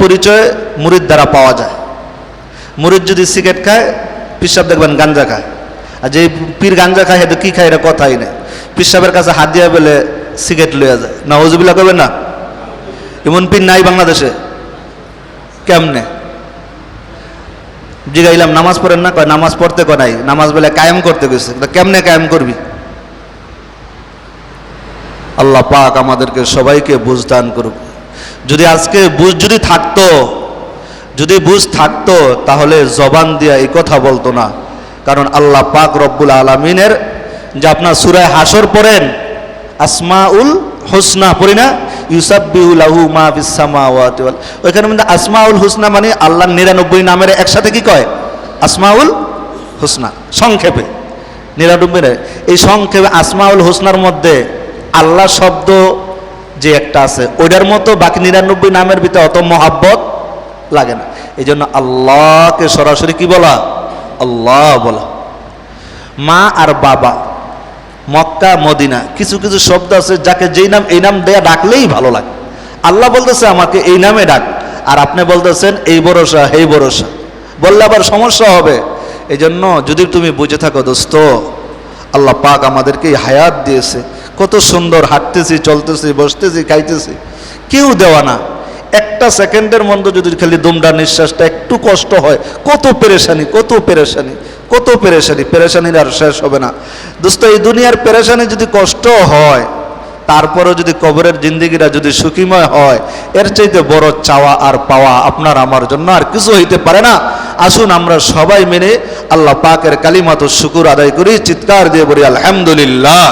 পরিচয় মুরিদ দ্বারা পাওয়া যায়। মুরিদ যদি সিগারেট খায়, পিসাব দেখবেন গাঞ্জা খায়। আর যে পীর গাঞ্জা খায় হেঁটে কী খায় এটা কথাই নেই। পিসাবের কাছে হাত দিয়া বেলে সিগারেট লইয়া যায়। না হজবিল্লা করবেন না? এমন পীর নাই বাংলাদেশে। কেমনে? জিগাইলাম, নামাজ পড়েন না? কয়, নামাজ পড়তে কয় নাই। নামাজ বেলে কায়েম করতে গেছে। কেমনে কায়েম করবি? আল্লাহ পাক আমাদেরকে সবাইকে বুঝ দান করুক। যদি আজকে বুঝ যদি থাকতো, যদি বুঝ থাকতো, তাহলে জবান দিয়া এই কথা বলতো না। কারণ আল্লাহ পাক রব্বুল আলমিনের যে আপনার সুরায় হাসর পড়েন, আসমাউল হোসনা, পড়ি না? ইউসাবিউলাহু মা বিসামাওয়াতি ওইখানে মধ্যে আসমাউল হুসনা মানে আল্লাহর নিরানব্বই নামের একসাথে কি কয়? আসমাউল হুসনা, সংক্ষেপে। নিরানব্বই এই সংক্ষেপে আসমাউল হুসনার মধ্যে আল্লাহ শব্দ যে একটা আছে, ওইটার মতো বাকি নিরানব্বই নামের ভিতরে অত মহাব্বত লাগে না। এই জন্য আল্লাহকে সরাসরি কি বলা? আল্লাহ বলা। মা আর বাবা, মক্কা, মদিনা, কিছু কিছু শব্দ আছে যাকে যেই নাম, এই নাম দেয়া ডাকলেই ভালো লাগে। আল্লাহ বলতেছে, আমাকে এই নামে ডাক। আর আপনি বলতেছেন, এই ভরসা এই ভরসা। বললে আবার সমস্যা হবে। এই জন্য যদি তুমি বুঝে থাকো দোস্ত আল্লাহ পাক আমাদেরকে হায়াত দিয়েছে। কত সুন্দর হাঁটতেছি, চলতেছি, বসতেছি, খাইতেছি। কেউ দেওয়া না। একটা সেকেন্ডের মধ্যে যদি খালি দুমড়া নিঃশ্বাসটা একটু কষ্ট হয়, কত পেরেশানি কত পেরেশানি কত পেরেশানি। পেরেশানির আর শেষ হবে না। দোস্ত, এই দুনিয়ার পেরেশানি যদি কষ্ট হয়, তারপরেও যদি কবরের জিন্দিগিরা যদি সুখীময় হয়, এর চাইতে বড় চাওয়া আর পাওয়া আপনার আমার জন্য আর কিছু হইতে পারে না। আসুন আমরা সবাই মেনে আল্লাহ পাকের কালিমাত শুকুর আদায় করি চিৎকার দিয়ে বলি আলহামদুলিল্লাহ।